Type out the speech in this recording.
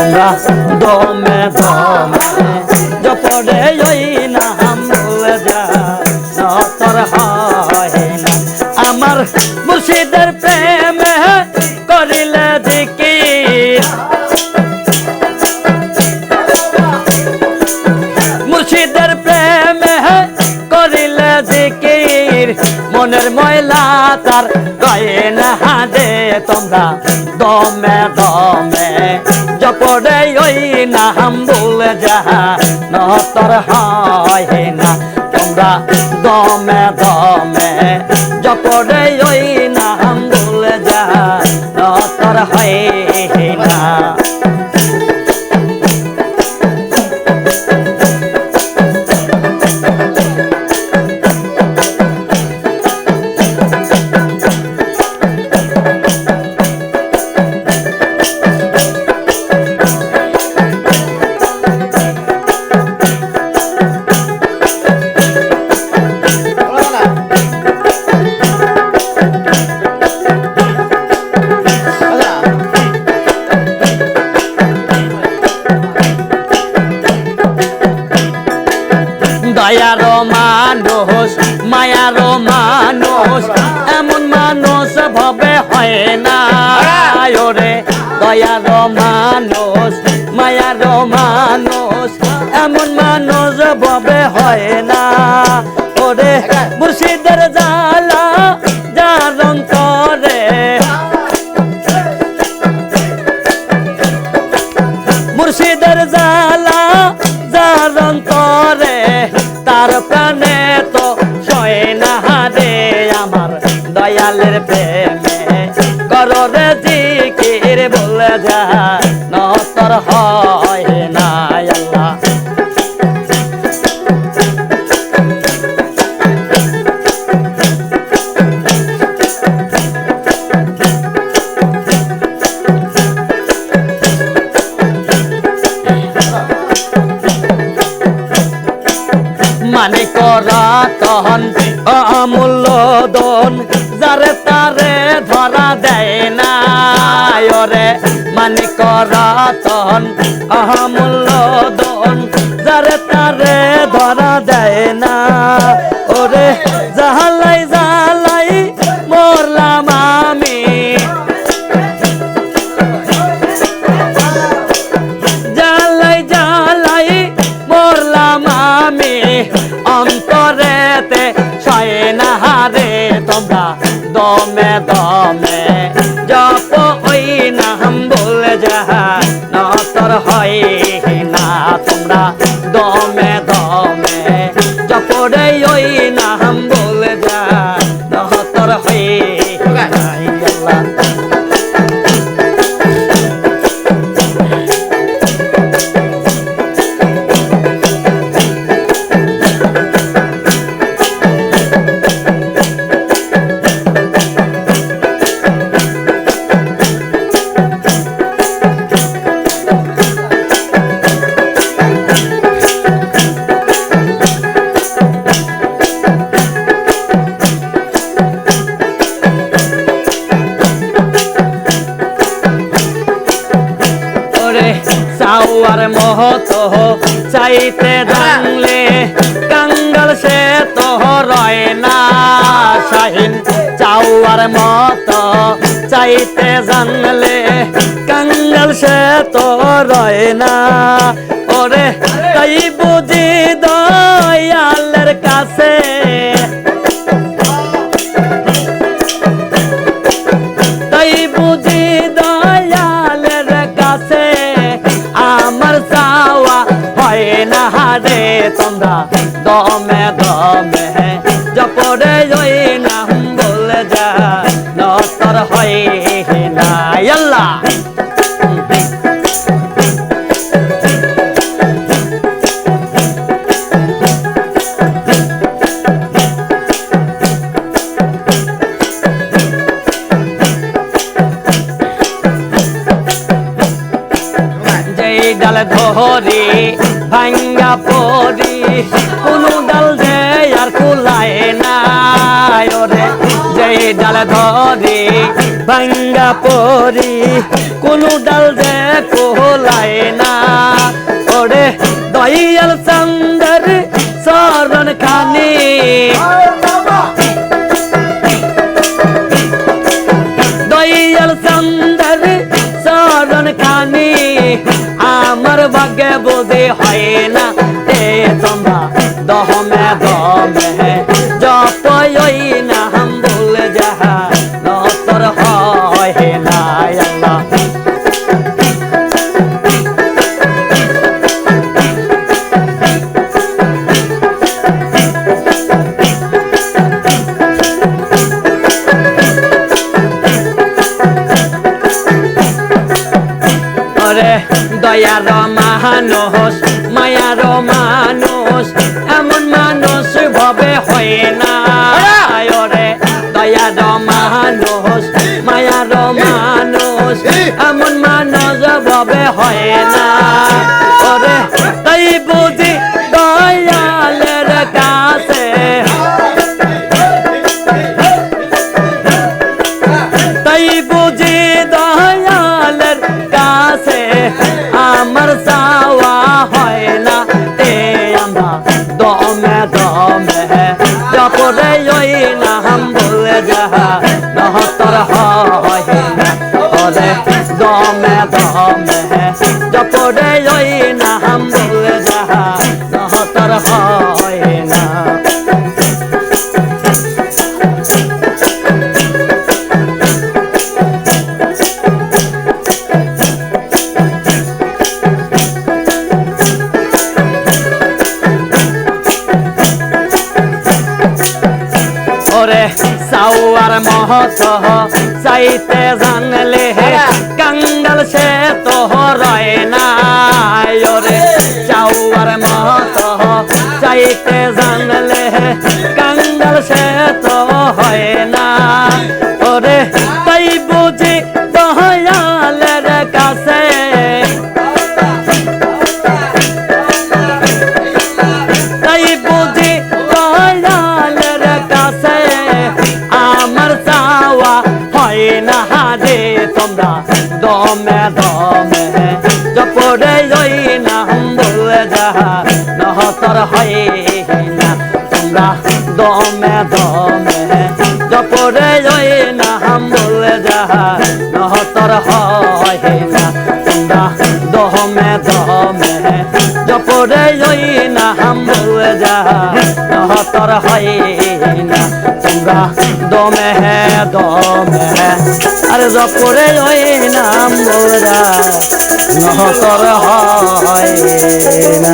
তোমরা দমে দমে জপরে ওই নাম বলে যা নতর হয় না। আমার মুর্শিদের প্রেমে করিলে জিকির। মুর্শিদের প্রেমে করিলে জিকির। মনের ময়লা তার গায়ে না দে তোমরা দমে জপরে ওই নাম বলে যা, নতর হয় না, তোমরা দমে দমে। জপরে ওই নাম বলে যা, নতর হয় না। দয়ার মানুষ মায়ার মানুষ এমন মানুষ ভবে হয় না। রে দয়ার মানুষ মায়ার মানুষ এমন মানুষ ভবে হয় না। ওরে মুর্শিদের জালা যার অন্তরে মুর্শিদের জালা যার অন্তরে প্রেমে কররে জিকির বলে করা তহন অমূল্য দন। যারে তারে ধরা দেয় না ওরে মানে করা তহন অমূল্য দন যারে তারে ধরা দেয় না। ওরে জাহালাই জাহালাই মরলাম আমি। জ্বালাই জ্বালাই মরলাম আমি। অন্তরেতে দমে দমে। জপ ওই নাম বলে যাহা নতর হয় না তোমরা দমে চাইতে জানলে কাঙ্গাল সে তো রয় না, শাহিন চাওয়ার মত চাইতে জানলে কাঙ্গাল সে তো রয় না। ওরে তাই বুঝি হয় না রে তোমরা দমে পরি। কোনো ডাল যে আর কুলায় নাই। ওরে যে ডাল ধরি, ভাঙ্গা পরি। কোনো ডাল যে কোলায় না ওরে দয়াল চন্দর সরণ খানি ভাগ্যে বোধে হয় না। এ তোমরা দহমে দমে মানুষ দমে দমে। জপরে ওই নাম বলে যাহা নহতর হয় দমে দমে। জপরে ওই ওরে সাউয়ার মহত চাইতে জানলে হে কাঙ্গাল সে তো রয় না রে চাউয়ার মহত চাইতে জানলে হে কাঙ্গাল সে তো হয় না। জপরে ওই নাম বলে যাহা নহতর হয় না, তোমরা দমে দমে। জপরে ওই নাম বলে যাহা নহতর হয় না, তোমরা দমে দমে। জপরে ওই নাম বলে যাহা নহতর হয় না। তোমরা দমে দমে আরে জপরে ওই নাম যাহা নহতর হয় না।